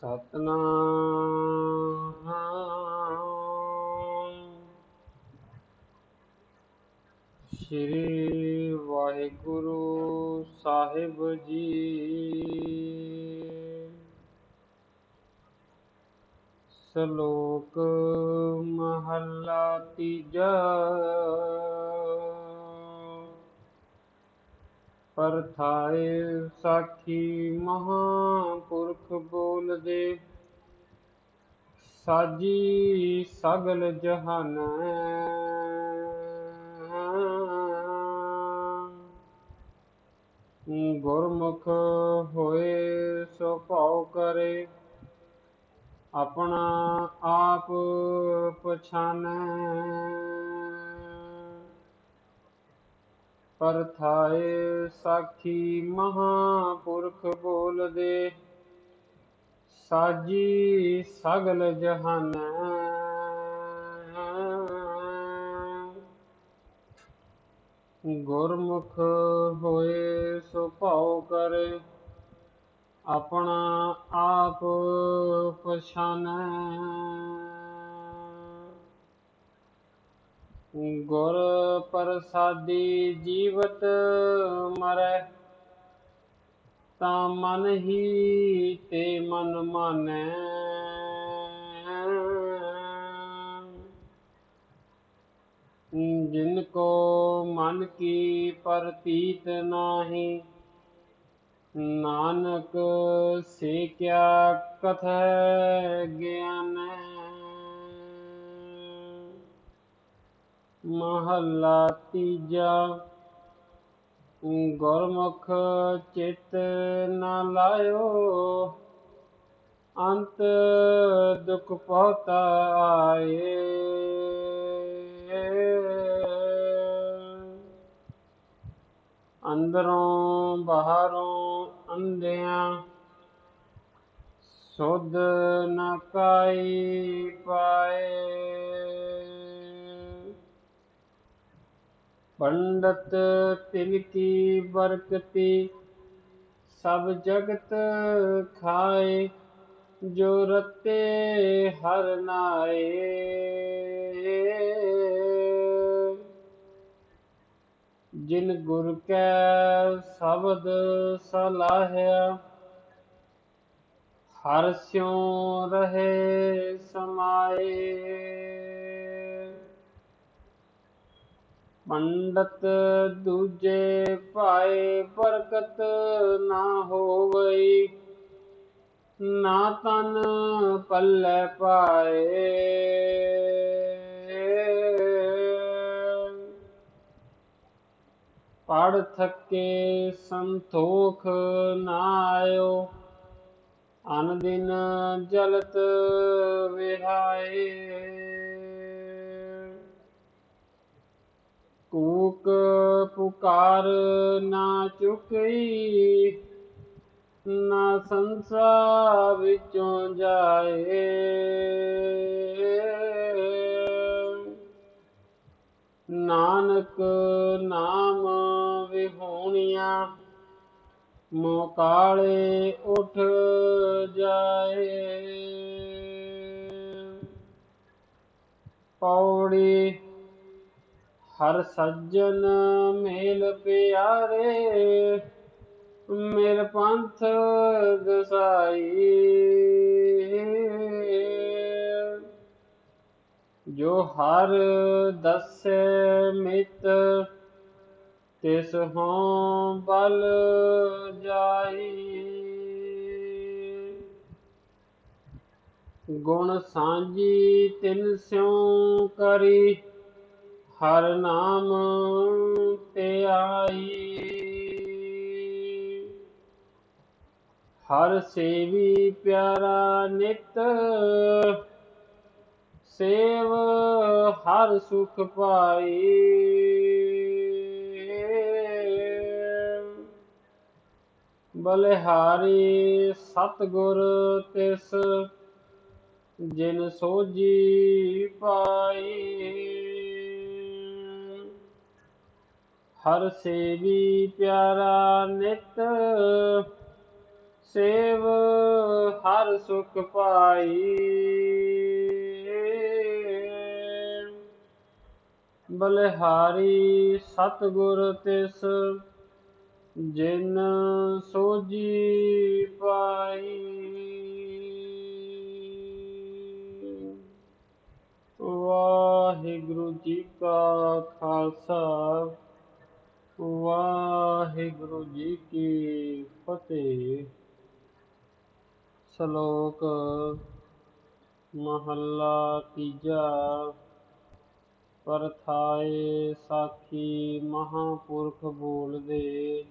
ਸਤਨਾਮ। ਸ੍ਰੀ ਵਾਹਿਗੁਰੂ ਸਾਹਿਬ ਜੀ। ਸ਼ਲੋਕ ਮਹੱਲਾ ਤੀਜਾ। ਪਰਥਾਏ ਸਾਖੀ ਮਹਾਂਪੁਰਖ ਬੋਲਦੇ ਸਾਜੀ ਸਗਲ ਜਹਾਨ। ਗੁਰਮੁਖ ਹੋਏ ਸੋ ਭਾਉ ਕਰੇ। ਆਪਣਾ ਆਪ ਪਛਾਨੈ। ਪਰਥਾਏ ਸਾਖੀ ਮਹਾਂਪੁਰਖ ਬੋਲਦੇ, ਸਾਜੀ ਸਗਲ ਜਹਾਨ। ਗੁਰਮੁਖ ਹੋਏ ਸੋ ਭਾਉ ਕਰੇ, ਆਪਣਾ ਆਪ ਪਛਾਨੈ। ਗੁਰ ਪ੍ਰਸਾਦੀ ਜੀਵਤ ਮਰੈ, ਤਾਂ ਮਨ ਹੀ ਤੇ ਮਨ ਮਾਨੈ। ਜਿਨ ਕੋ ਮਨ ਕੀ ਪ੍ਰਤੀਤ ਨਾਹੀ, ਨਾਨਕ ਸੇ ਕਿਆ ਕਥੈ ਗਿਆਨੈ। ਮਹੱਲਾ ਤੀਜਾ। ਗੁਰਮੁਖ ਚਿਤ ਨਾ ਲਾਇਓ, ਅੰਤ ਦੁਖ ਪਹੁਤਾ ਆਏ। ਅੰਦਰੋਂ ਬਾਹਰੋਂ ਅੰਧਿਆਂ, ਸੁਧ ਨਾ ਕਾਈ ਪਾਏ। ਪੰਡਤ ਤਿਲ ਕੀ ਬਰਕਤੀ ਸਭ ਜਗਤ ਖਾਏ, ਜੋ ਰਤੇ ਹਰ ਨਾਏ। ਜਿਨ ਗੁਰ ਕੈ ਸ਼ਬਦ ਸਲਾਹਿਆ, ਹਰ ਸਿਉ ਰਹੇ ਸਮਾਏ। ਪੰਡਤ ਦੂਜੇ ਭਾਏ ਬਰਕਤ ਨਾ ਹੋਵਈ। ਨਾ ਤਨ ਪੱਲੇ ਪਾਏ। ਪੜ ਥੱਕੇ ਸੰਤੋਖ ਨਾ ਆਇਓ। ਅਨ ਦਿਨ ਜਲਤ ਵਿਹਾਏ। ਕੂਕ ਪੁਕਾਰ ਨਾ ਚੁਕਈ, ਨਾ ਸੰਸਾਰ ਵਿੱਚੋਂ ਜਾਏ। ਨਾਨਕ ਨਾਮ ਵਿਹੂਣੀਆਂ, ਮੋਕਾਲੇ ਉਠ ਜਾਏ। ਪੌੜੀ ਹਰ ਸੱਜਣ ਮੇਲ ਪਿਆਰੇ ਮੇਰ ਪੰਥ ਦਸਾਈ। ਜੋ ਹਰ ਦਸੈ ਮਿਤ, ਤਿਸ ਹੋਂ ਬਲ ਜਾਈ। ਗੁਣ ਸਾਂਝੀ ਤਿਨ ਸਿਉ ਕਰੀ ਹਰ ਨਾਮ ਤੇ ਆਈ। ਹਰ ਸੇਵੀ ਪਿਆਰਾ ਨਿਤ, ਸੇਵ ਹਰ ਸੁਖ ਪਾਈ। ਬਲਿਹਾਰੀ ਸਤਗੁਰ ਤਿਸ, ਜਿਨ ਸੋਜੀ ਪਾਈ। ਹਰ ਸੇਵੀ ਪਿਆਰਾ ਨਿਤ, ਸੇਵ ਹਰ ਸੁਖ ਪਾਈ। ਬਲਿਹਾਰੀ ਸਤਿਗੁਰ ਤਿਸ, ਜਿਨ ਸੋਜੀ ਪਾਈ। ਵਾਹਿਗੁਰੂ ਜੀ ਕਾ ਖਾਲਸਾ ਵਾਹਿਗੁਰੂ ਜੀ ਕੀ ਫਤਿਹ। ਸ਼ਲੋਕ ਮਹੱਲਾ ਤੀਜਾ। ਪਰਥਾਏ ਸਾਖੀ ਮਹਾਪੁਰਖ ਬੋਲਦੇ।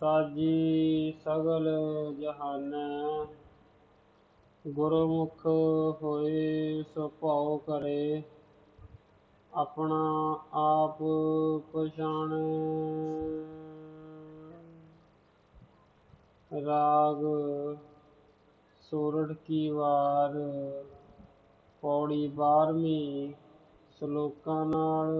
ਸਾਜੀ ਸਗਲ ਜਹਾਨੈ। ਗੁਰਮੁਖ ਹੋਏ ਸੋ ਭਾਉ ਕਰੇ। ਆਪਣਾ ਆਪ ਪਛਾਣੈ। ਰਾਗ ਸੋਰਠ ਕੀ ਵਾਰ ਪੌੜੀ ਬਾਰਵੀਂ ਸ਼ਲੋਕਾਂ ਨਾਲ।